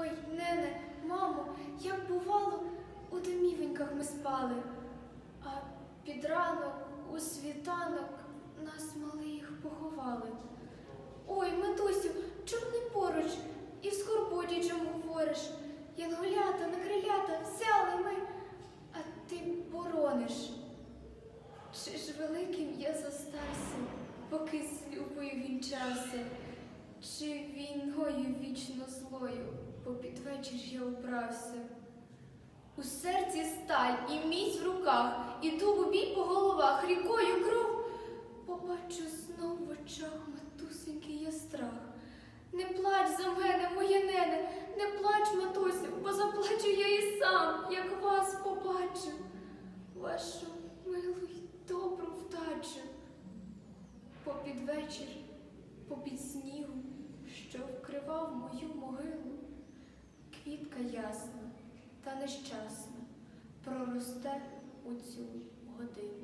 Ой, нене, мамо, як бувало, у домівеньках ми спали, а під ранок, у світанок, нас малих поховали. Ой, матусю, чом не поруч, і в скорботі чом говориш? Янголята, на крилята взяли ми, а ти борониш. Чи ж великим я зостався, поки з любою вінчався? Чи війною вічно підвечір я убрався? У серці сталь і міць в руках, іду в бій по головах, рікою кров. Побачу знов в очах матусенький я страх. Не плач за мене, моє нене, не плач, матусю, бо заплачу я і сам, як вас побачу. Вашу милу й добру вдачу. Попід вечір, попід снігу, що вкривав мою могилу, квітка ясна та нещасна проросте у цю годину.